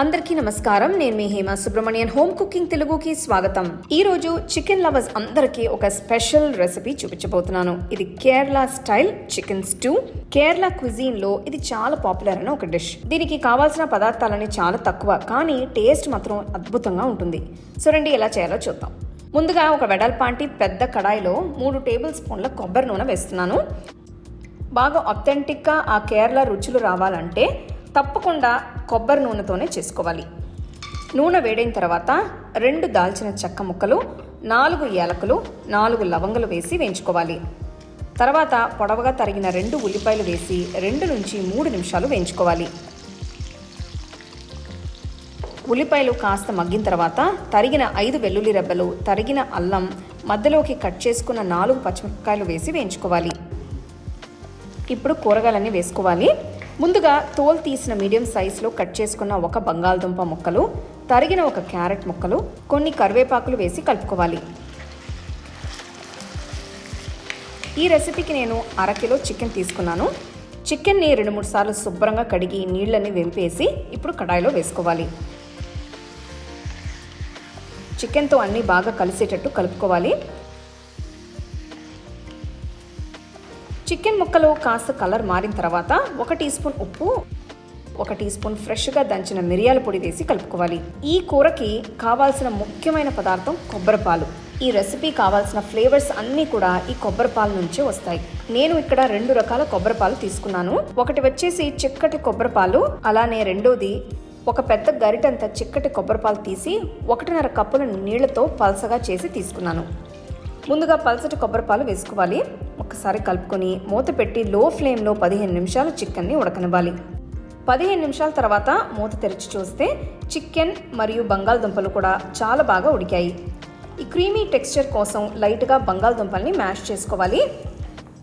అందరికీ నమస్కారం. నేను మీ హేమ సుబ్రహ్మణ్యన్. హోమ్ కుకింగ్ తెలుగుకి స్వాగతం. ఈ రోజు చికెన్ లవర్స్ అందరికీ ఒక స్పెషల్ రెసిపీ చూపించబోతున్నాను. ఇది Kerala style chicken stew. Kerala క్విజీన్లో ఇది చాలా పాపులర్ అయిన ఒక డిష్. దీనికి కావాల్సిన పదార్థాలని చాలా తక్కువ కానీ టేస్ట్ మాత్రం అద్భుతంగా ఉంటుంది. సో రండి ఎలా చేయాలో చూద్దాం. ముందుగా ఒక వెడల్పాంటి పెద్ద కడాయిలో మూడు టేబుల్ స్పూన్ల కొబ్బరి నూనె వేస్తున్నాను. బాగా అథెంటిక్గా ఆ కేరళ రుచులు రావాలంటే తప్పకుండా కొబ్బరి నూనెతోనే చేసుకోవాలి. నూనె వేడైన తర్వాత రెండు దాల్చిన చెక్క ముక్కలు నాలుగు ఏలకులు నాలుగు లవంగలు వేసి వేయించుకోవాలి. తర్వాత పొడవుగా తరిగిన రెండు ఉల్లిపాయలు వేసి రెండు నుంచి మూడు నిమిషాలు వేయించుకోవాలి. ఉల్లిపాయలు కాస్త మగ్గిన తర్వాత తరిగిన ఐదు వెల్లుల్లి రెబ్బలు తరిగిన అల్లం మధ్యలోకి కట్ చేసుకున్న నాలుగు పచ్చిమిరపకాయలు వేసి వేయించుకోవాలి. ఇప్పుడు కూరగాయలన్నీ వేసుకోవాలి. ముందుగా తోలు తీసిన మీడియం సైజులో కట్ చేసుకున్న ఒక బంగాళదుంప ముక్కలు తరిగిన ఒక క్యారెట్ ముక్కలు కొన్ని కరివేపాకులు వేసి కలుపుకోవాలి. ఈ రెసిపీకి నేను అరకిలో చికెన్ తీసుకున్నాను. చికెన్ని రెండు మూడు సార్లు శుభ్రంగా కడిగి నీళ్ళని వెంపేసి ఇప్పుడు కడాయిలో వేసుకోవాలి. చికెన్తో అన్నీ బాగా కలిసేటట్టు కలుపుకోవాలి. చికెన్ ముక్కలు కాస్త కలర్ మారిన తర్వాత ఒక టీ స్పూన్ ఉప్పు ఒక టీ స్పూన్ ఫ్రెష్గా దంచిన మిరియాల పొడి వేసి కలుపుకోవాలి. ఈ కూరకి కావాల్సిన ముఖ్యమైన పదార్థం కొబ్బరిపాలు ఈ రెసిపీ కావాల్సిన ఫ్లేవర్స్ అన్నీ కూడా ఈ కొబ్బరిపాలు నుంచే వస్తాయి. నేను ఇక్కడ రెండు రకాల కొబ్బరిపాలు తీసుకున్నాను. ఒకటి వచ్చేసి చిక్కటి కొబ్బరిపాలు అలానే రెండోది ఒక పెద్ద గరిటంత చిక్కటి కొబ్బరిపాలు తీసి ఒకటిన్నర కప్పుల నీళ్ళతో పలసగా చేసి తీసుకున్నాను. ముందుగా పలసటి కొబ్బరిపాలు వేసుకోవాలి. ఒకసారి కలుపుకొని మూత పెట్టి లో ఫ్లేమ్లో పదిహేను నిమిషాలు చికెన్ని ఉడకనివ్వాలి. పదిహేను నిమిషాల తర్వాత మూత తెరిచి చూస్తే చికెన్ మరియు బంగాళదుంపలు కూడా చాలా బాగా ఉడికాయి. ఈ క్రీమీ టెక్స్చర్ కోసం లైట్గా బంగాళదుంపల్ని మ్యాష్ చేసుకోవాలి.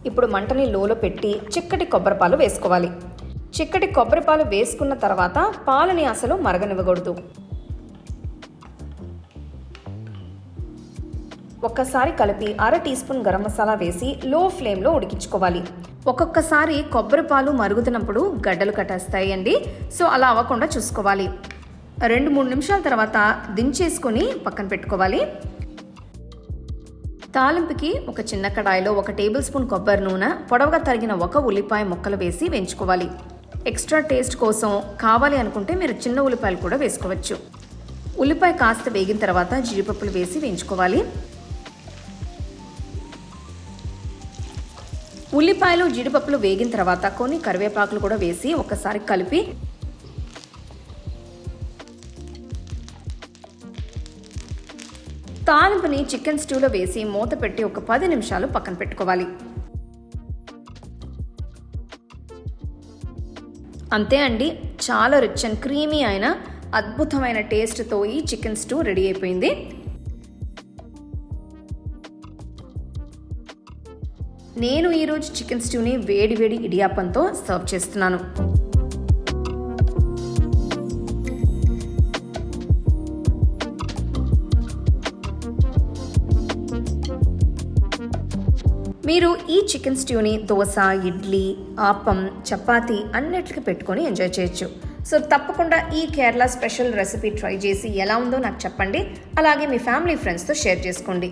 ఇప్పుడు మంటని లోలో పెట్టి చిక్కటి కొబ్బరిపాలు వేసుకోవాలి. చిక్కటి కొబ్బరిపాలు వేసుకున్న తర్వాత పాలని అసలు మరగనివ్వకూడదు. ఒక్కసారి కలిపి అర టీ స్పూన్ గరం మసాలా వేసి లో ఫ్లేమ్లో ఉడికించుకోవాలి. ఒక్కొక్కసారి కొబ్బరి పాలు మరుగుతున్నప్పుడు గడ్డలు కట్టేస్తాయి అండి సో అలా అవ్వకుండా చూసుకోవాలి. రెండు మూడు నిమిషాల తర్వాత దించేసుకొని పక్కన పెట్టుకోవాలి. తాలింపుకి ఒక చిన్న కడాయిలో ఒక టేబుల్ స్పూన్ కొబ్బరి నూనె పొడవుగా తరిగిన ఒక ఉల్లిపాయ ముక్కలు వేసి వేయించుకోవాలి. ఎక్స్ట్రా టేస్ట్ కోసం కావాలి అనుకుంటే మీరు చిన్న ఉల్లిపాయలు కూడా వేసుకోవచ్చు. ఉల్లిపాయ కాస్త వేగిన తర్వాత జీడిపప్పులు వేసి వేయించుకోవాలి. ఉల్లిపాయలు జీడిపప్పులు వేగిన తర్వాత కొన్ని కరివేపాకులు కూడా వేసి ఒకసారి కలిపి తాలింపుని చికెన్ స్టూలో వేసి మూత పెట్టి ఒక పది నిమిషాలు పక్కన పెట్టుకోవాలి. అంతే అండి చాలా రిచ్ అండ్ క్రీమీ అయిన అద్భుతమైన టేస్ట్తో ఈ చికెన్ స్టూ రెడీ అయిపోయింది. నేను ఈరోజు చికెన్ స్టూని వేడి వేడి ఇడియాపంతో సర్వ్ చేస్తున్నాను. మీరు ఈ చికెన్ స్ట్యూని దోశ ఇడ్లీ ఆపం చపాతీ అన్నిటికి పెట్టుకొని ఎంజాయ్ చేయొచ్చు. సో తప్పకుండా ఈ కేరళ స్పెషల్ రెసిపీ ట్రై చేసి ఎలా ఉందో నాకు చెప్పండి. అలాగే మీ ఫ్యామిలీ ఫ్రెండ్స్తో షేర్ చేసుకోండి.